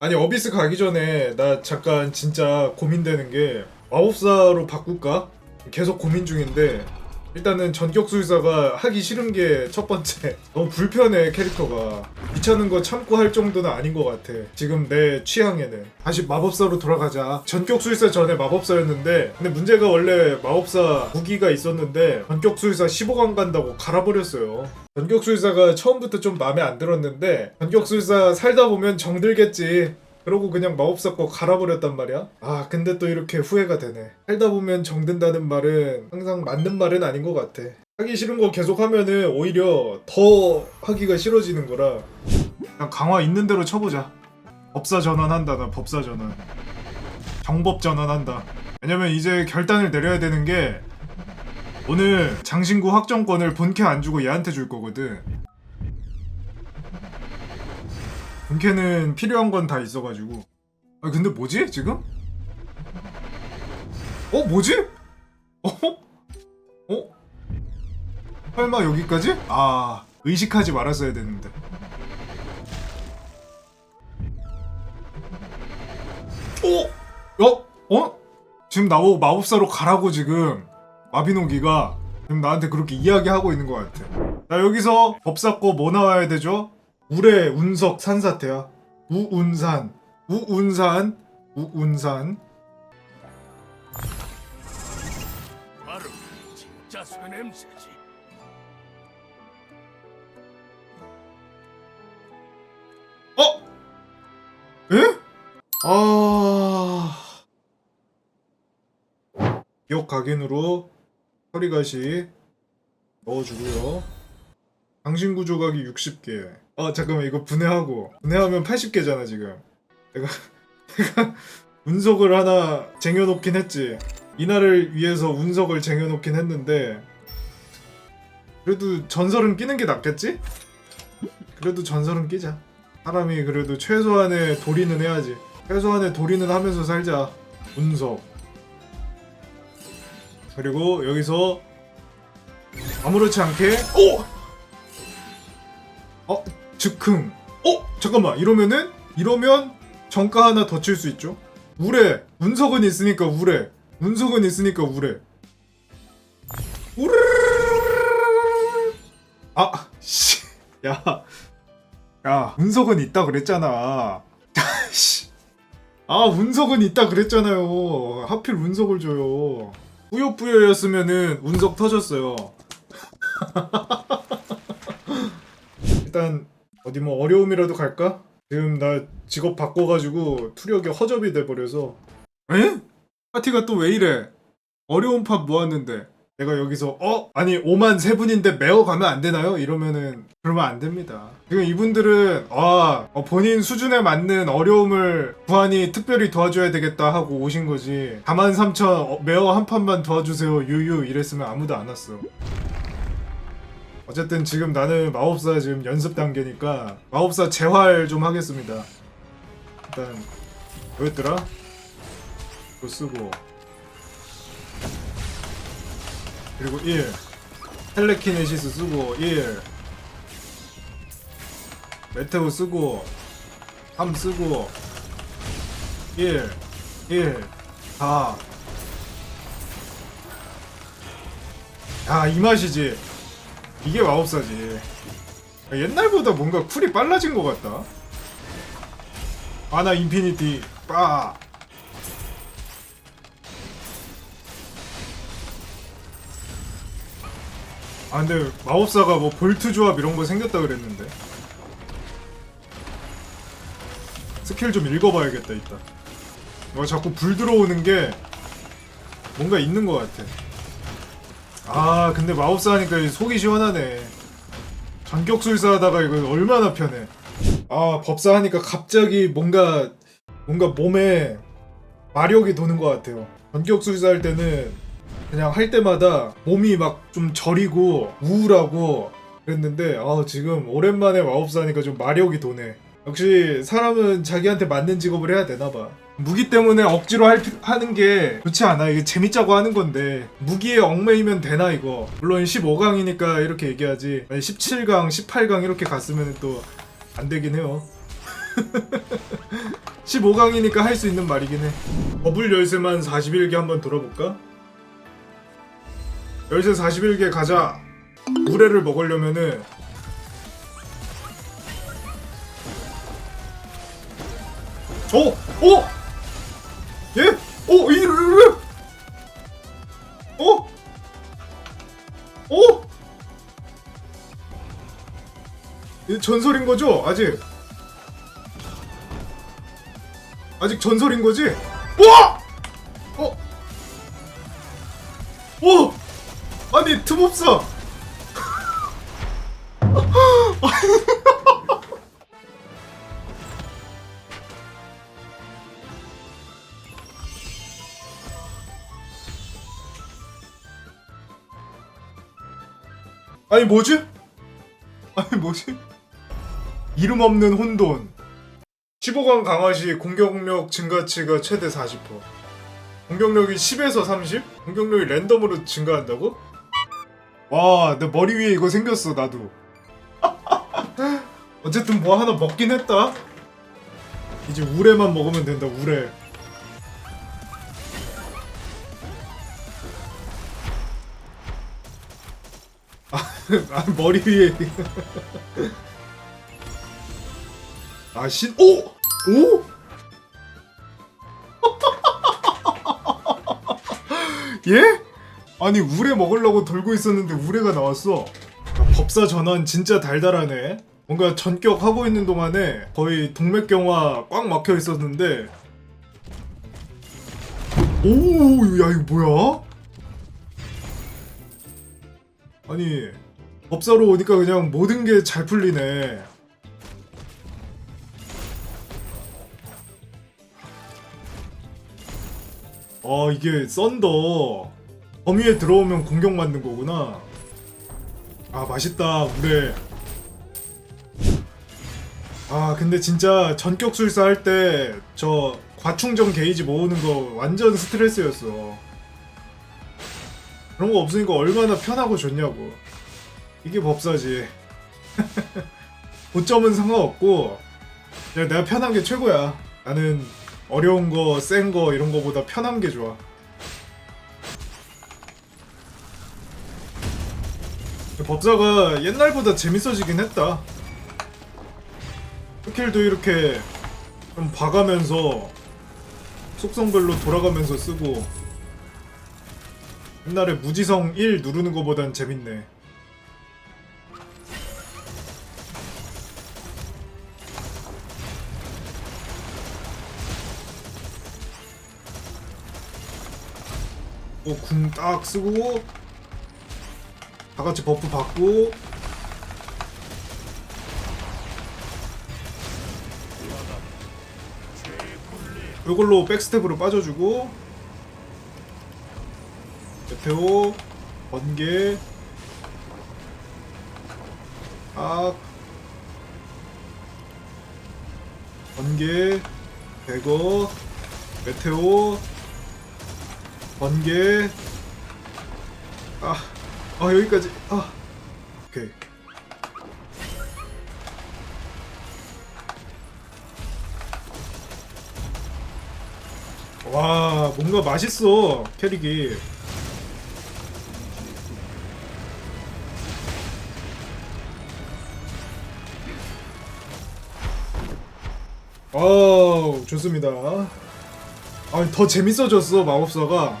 아니 어비스 가기 전에 나 잠깐 진짜 고민되는 게 마법사로 바꿀까? 계속 고민 중인데 일단은 전격술사가 하기 싫은 게 첫 번째. 너무 불편해 캐릭터가. 귀찮은 거 참고 할 정도는 아닌 것 같아. 지금 내 취향에는. 다시 마법사로 돌아가자. 전격술사 전에 마법사였는데 근데 문제가 원래 마법사 무기가 있었는데 전격술사 15강 간다고 갈아버렸어요. 전격술사가 처음부터 좀 마음에 안 들었는데 전격술사 살다 보면 정들겠지 그러고 그냥 마법사 거 갈아버렸단 말이야. 아 근데 또 이렇게 후회가 되네. 살다 보면 정든다는 말은 항상 맞는 말은 아닌 것 같아. 하기 싫은 거 계속 하면은 오히려 더 하기가 싫어지는 거라. 그냥 강화 있는 대로 쳐보자. 법사 전환한다 나 법사 전환. 정법 전환한다. 왜냐면 이제 결단을 내려야 되는 게 오늘 장신구 확정권을 본캐 안 주고 얘한테 줄 거거든. 본캐는 필요한 건 다 있어가지고. 아 근데 뭐지 지금? 어 뭐지? 어? 어? 설마 여기까지? 아 의식하지 말았어야 되는데. 어? 어? 어? 지금 나보고 마법사로 가라고 지금 마비노기가 지금 나한테 그렇게 이야기하고 있는 것 같아. 자 여기서 법사 거뭐 나와야 되죠? 우레 운석 산사태야. 우운산 우운산 우운산 바로 진짜 쇠 냄새지. 어? 에? 아 기억 각인으로 허리가시 넣어주고요. 당신구 조각이 60개. 아 잠깐만 이거 분해하고 분해하면 80개잖아 지금. 내가 내가 운석을 하나 쟁여놓긴 했지. 이날을 위해서 운석을 쟁여놓긴 했는데 그래도 전설은 끼는 게 낫겠지? 그래도 전설은 끼자. 사람이 그래도 최소한의 도리는 해야지. 최소한의 도리는 하면서 살자. 운석. 그리고 여기서 아무렇지 않게 오! 어 즉흥. 어 잠깐만 이러면은 이러면 정가 하나 더 칠 수 있죠. 우레 운석은 있으니까 우레 운석은 있으니까 우레. 우르. 아 씨. 야. 야, 운석은 있다 그랬잖아. 씨. 아, 운석은 있다 그랬잖아요. 하필 운석을 줘요. 뿌요뿌요였으면은 운석 터졌어요. 일단 어디 뭐 어려움이라도 갈까? 지금 나 직업 바꿔가지고 투력이 허접이 돼버려서. 에? 파티가 또 왜 이래? 어려운 팝 모았는데 내가 여기서 어 아니 5만 세 분인데 매어 가면 안 되나요? 이러면은 그러면 안 됩니다. 지금 이분들은 아 어, 본인 수준에 맞는 어려움을 구하니 특별히 도와줘야 되겠다 하고 오신 거지. 4만 3천 어, 매어 한 판만 도와주세요 유유 이랬으면 아무도 안 왔어. 어쨌든 지금 나는 마법사 지금 연습 단계니까 마법사 재활 좀 하겠습니다. 일단 뭐였더라? 이거 쓰고 그리고 1 텔레키네시스 쓰고 1 메테오 쓰고 3 쓰고 1 1 4 야, 이 맛이지. 이게 마법사지. 야, 옛날보다 뭔가 쿨이 빨라진 것 같다. 아나 인피니티, 빠. 아 근데 마법사가 뭐 볼트 조합 이런 거 생겼다 그랬는데 스킬 좀 읽어봐야겠다 이따 어, 자꾸 불 들어오는 게 뭔가 있는 것 같아 아 근데 마법사 하니까 이 속이 시원하네. 전격술사 하다가 이거 얼마나 편해. 아 법사 하니까 갑자기 뭔가 뭔가 몸에 마력이 도는 것 같아요. 전격술사 할 때는 그냥 할 때마다 몸이 막 좀 저리고 우울하고 그랬는데 아 지금 오랜만에 마법사 하니까 좀 마력이 도네. 역시 사람은 자기한테 맞는 직업을 해야 되나 봐 무기 때문에 억지로 할, 피- 하는 게 좋지 않아 이게 재밌자고 하는 건데 무기에 얽매이면 되나 이거 물론 15강이니까 이렇게 얘기하지 17강 18강 이렇게 갔으면 또 안 되긴 해요 15강이니까 할 수 있는 말이긴 해. 버블 열쇠만 41개 한번 돌아볼까? 열쇠 41개 가자. 우레를 먹으려면은 어? 어? 예? 어? 이르르? 어? 어? 이 전설인 거죠? 아직 아직 전설인 거지? 와! 어? 오! 아니 틈없어 아니 뭐지? 아니 뭐지? 이름 없는 혼돈 15강 강화 시 공격력 증가치가 최대 40% 공격력이 10에서 30? 공격력이 랜덤으로 증가한다고? 와, 내 머리 위에 이거 생겼어, 나도. 어쨌든 뭐 하나 먹긴 했다. 이제 우레만 먹으면 된다, 우레. 아, 아, 머리 위에. 아, 신, 오! 오? 예? 아니 우레 먹으려고 돌고 있었는데 우레가 나왔어. 야, 법사 전원 진짜 달달하네. 뭔가 전격 하고 있는 동안에 거의 동맥경화 꽉 막혀 있었는데 오, 야 이거 뭐야? 아니 법사로 오니까 그냥 모든 게 잘 풀리네. 아 이게 썬더. 범위에 들어오면 공격 맞는 거구나. 아 맛있다 우레 아 근데 진짜 전격 술사 할 때 저 과충전 게이지 모으는 거 완전 스트레스였어. 그런 거 없으니까 얼마나 편하고 좋냐고 이게 법사지 고점은 상관없고 그냥 내가 편한 게 최고야 나는 어려운 거, 센 거 이런 거보다 편한 게 좋아. 법사가 옛날보다 재밌어지긴 했다. 스킬도 이렇게 좀 봐가면서 속성별로 돌아가면서 쓰고 옛날에 무지성 1 누르는 거보단 재밌네. 궁 딱 쓰고 다 같이 버프 받고 이걸로 백스텝으로 빠져주고 메테오 번개 악 번개 배거 메테오 번개. 아, 아 여기까지. 아. 오케이. 와 뭔가 맛있어 캐릭이. 아우 좋습니다 아, 더 재밌어졌어 마법사가